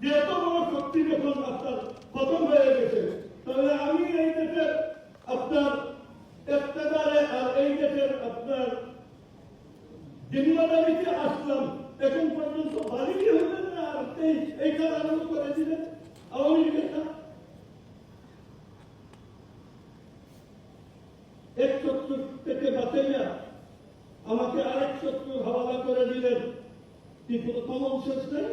যে এত বড় শক্তি যখন আপনার খতম হয়ে গেছে, তাহলে আমি এই দেশের আপনার ইকতেদারে আর এই দেশের আপনার জিম্মাদারিতে আসলাম এখন পর্যন্ত বাড়িতে হলেন না, আর এই এই কাজ আরম্ভ করে দিলেন আওয়ামী লীগের কাজ। এক শত্রু থেকে বাঁচাইয়া আমাকে আরেক শত্রু হাওয়ালা করে দিলেন কি কোনো কমন নেই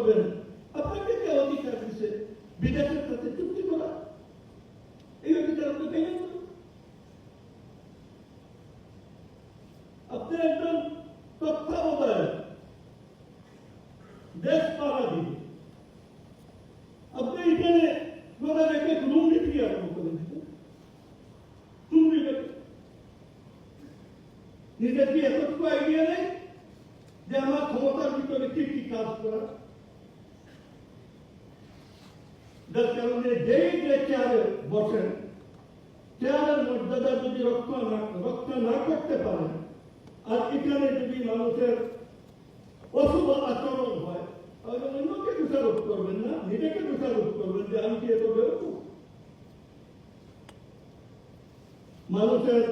वगैरे आपण होती काळजी बिजाच्या करते तुमची मला अपने एकदम तख्ता होता है। देश पाला भी अपने इतने लोगों ने एक रूम भी किया तुम भी निर्देश की ऐसा कोई आइडिया नहीं? जहाँ क्षमता तो की कलेक्टिव की कास्ट करा। যেই যে চেয়ারে বসেন চেয়ারের মর্যাদা যদি রক্ষা না রক্ষা না করতে পারেন আর এখানে যদি মানুষের অশুভ আচরণ হয় তাহলে অন্যকে দোষারোপ করবেন না নিজেকে দোষারোপ করবেন যে আমি কি এত বেরোবো মানুষের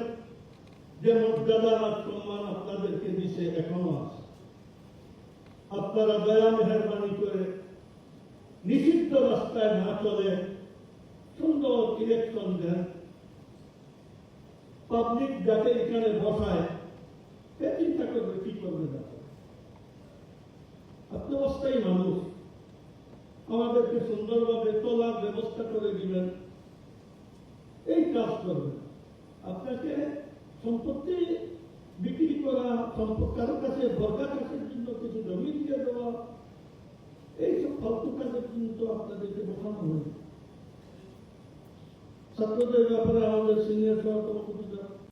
যে মর্যাদা আর সম্মান আপনাদেরকে দিছে এখনও আছে আপনারা দয়া মেহরবানি করে নিষিদ্ধ রাস্তায় না চলে সুন্দর ইলেকশন দেন পাবলিক যাতে এখানে বসায়, সে চিন্তা করবে, কি করবে না? মানুষ। আমাদেরকে সুন্দরভাবে তোলার ব্যবস্থা করে দিবেন। এই কাজ করবেন। আপনাকে সম্পত্তি বিক্রি করা, সম্পদ কারও কাছে বরকার কাছের জন্য কিছু জমি দিয়ে দেওয়া এইসব ফালতু কাজের জন্য তো আপনাদেরকে বোঝানো হয় ছাত্রদের ব্যাপারে আমাদের সিনিয়র সহকর্মীরা